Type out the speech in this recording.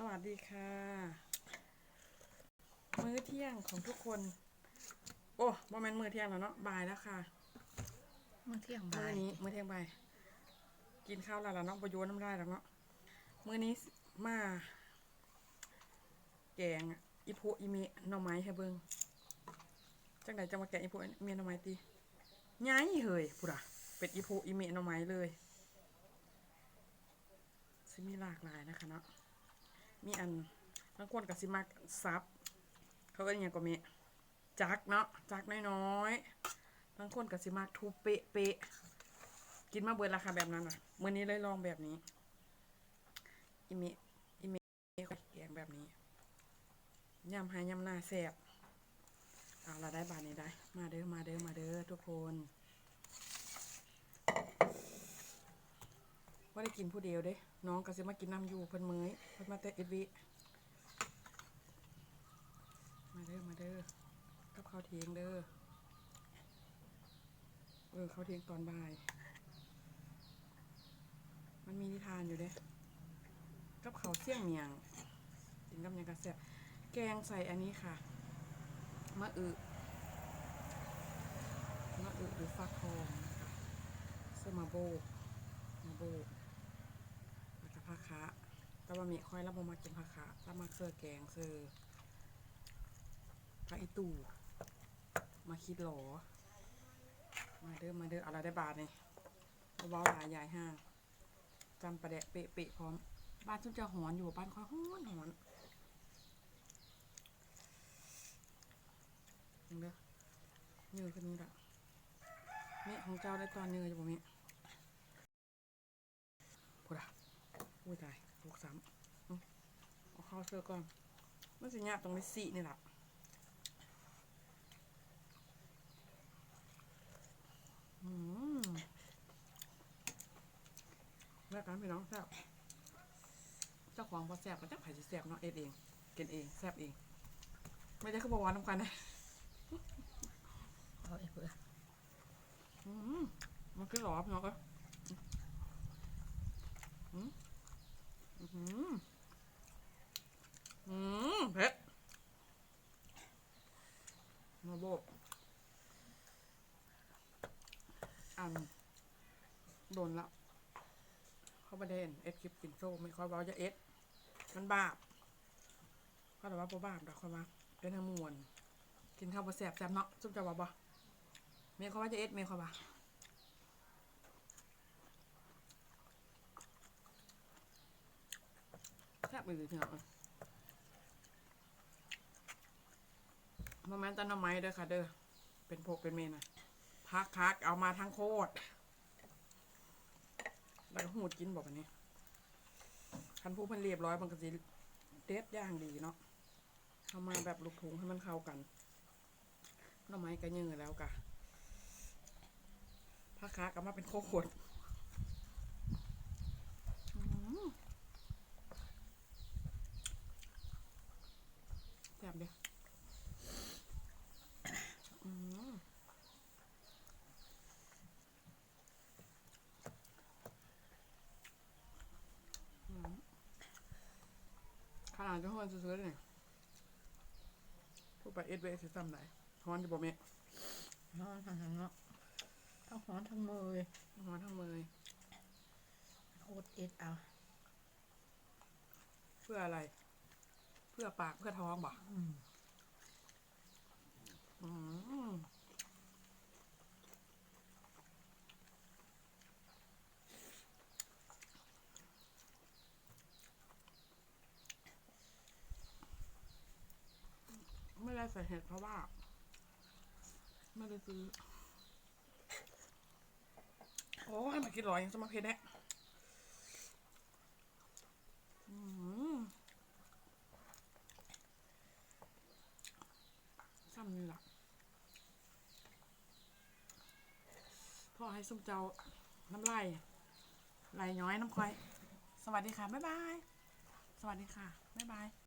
สวัสดีค่ะ มื้อเที่ยงของทุกคน โอ้โมเมนต์มื้อเที่ยงแล้วเนาะบ่ายแล้วค่ะมื้อเที่ยงมื้บ่าอยนี้มื้อเที่ยงบ่ายกินข้าวแล้วล่ะเนาะประโยชน์น้ำลายแล้วเนาะมื้อนี้มา แกงอีโพอีเมะหน่อไม้ให้เบิ่งจังไดจะมาแกงอีโพอีเมะหน่อไม้ติย้ายเฮ้ยพุดอะเป็ดอีโพอีเมะหน่อไม้เลยสิมีหลากหลายนะคะเนาะ มีอันบางคนก็สิมักซับ เขาก็อย่างก็มีจักเนาะจักน้อยๆบางคนก็สิมากทุบเปะเปะๆกินมาเบิดราคาแบบนั้นอะเมื้อนี้เลยลองแบบนี้อิเมะอิเมะแกงแบบนี้ยำหายยำหน้าแซ่บเอาละได้บาทนี้ได้ มาเด้อมาเด้อมาเด้อทุกคน ว่าได้กินผู้เดียวเด้ น้องก็สิมากินน้ำอยู่เพิ่นมื้อยเพิ่นมาแต่เอ็ดวิมาเด้อมาเด้อกับข้าวเทียงเด้อเออข้าวเทียงตอนบ่าย มันมีนิทานอยู่เด้กับข้าวเสี่ยงเมียงกินกับยังกระแซ่บแกงใส่อันนี้ค่ะมะอึมะอึหรือฟักทองสมาโบมาโบ ผักคะแต่ว่ามีค่อยรับมากินผักคะรับมาเสื้อแกงเสื้อพระอีตู่มาคิดหรอมาเด้อมาเด้ออะไรได้บาทนี่เบาหลายยายห้างจำประเดะเปะเปะๆพร้อม บ้านชุนจะหอนอยู่บ้านคอยหอนหอนยังเด้อเนื้อขึ้นนี้ละเมฆของเจ้าได้ตอนเนื้ออยู่บ่เมฆพูดอะ อุ้ยตายลูกซ้ำเอาเอาเข้าเสื้อก่อนมันสิยากตรงนี้สีนี่แหละอืมแม่กันพี่น้องแซ่บเจ้าของพอแซ่บก็เจ้าไผ่สิแซ่บเนาะเอ็ดเองกินเองแซ่บเอง ไม่ได้คือบอกว่าน้ำกันนะเอาไอ้เพื่ออืมมันคือหรอพี่น้องก็อืม อืมอืมเผ็ดมาโบกอันโดนละเข้าประเด็นเอ็ดคลิปกินโซ่ไม่ค่อยเว้าจะเอ็ด มันบาปเขาแต่ว่าบ่บาปดอกเขาว่าเป็นทางมวนกินข้าวบ่แสบแสบเนาะซุปจะว่าบ่เมียเขาว่าจะเอ็ดเมียเขาว่า ซ่บอีหลีพี่น้องเอ้ยโมเมนต้นน้ำไม้เด้อค่ะ เด้อ เป็นพวกเป็นเมนะพักคักเอามาทั้งโคตรแล้วก็หูดกินบอกอันนี้คันผู้เพันเรียบร้อยมันก็สิเด็ดย่างดีเนาะเอามาแบบลูกถุงให้มันเข้ากันหน่อไม้ก็ยือแล้วกะผักคากเอามาเป็นโคขวดอืมแซ่บเดียวอืม ขนาดจะฮอนซื้อๆเลยพูดไปเอ็ดเวสิซ้ำไหนฮอนจะบอกเมะนอนทางนั้นเนาะทั้งหอนทั้งมือฮอนทั้งมือโคตรเอ็ดเอา เพื่ออะไร เพื่อปากเพื่อท้องบ่อืม อืมไม่ได้ ใส่เห็ดเพราะว่า ไม่ได้ซื้อ โอ้ยมากินร้อยยังจะมาเพ็ดแน่อืมซ้ำนี่ล่ะพ่อให้ส้มเจ้าน้ำลายไหลย้อยน้ำควายสวัสดีค่ะ บ๊ายบาย สวัสดีค่ะ บ๊ายบาย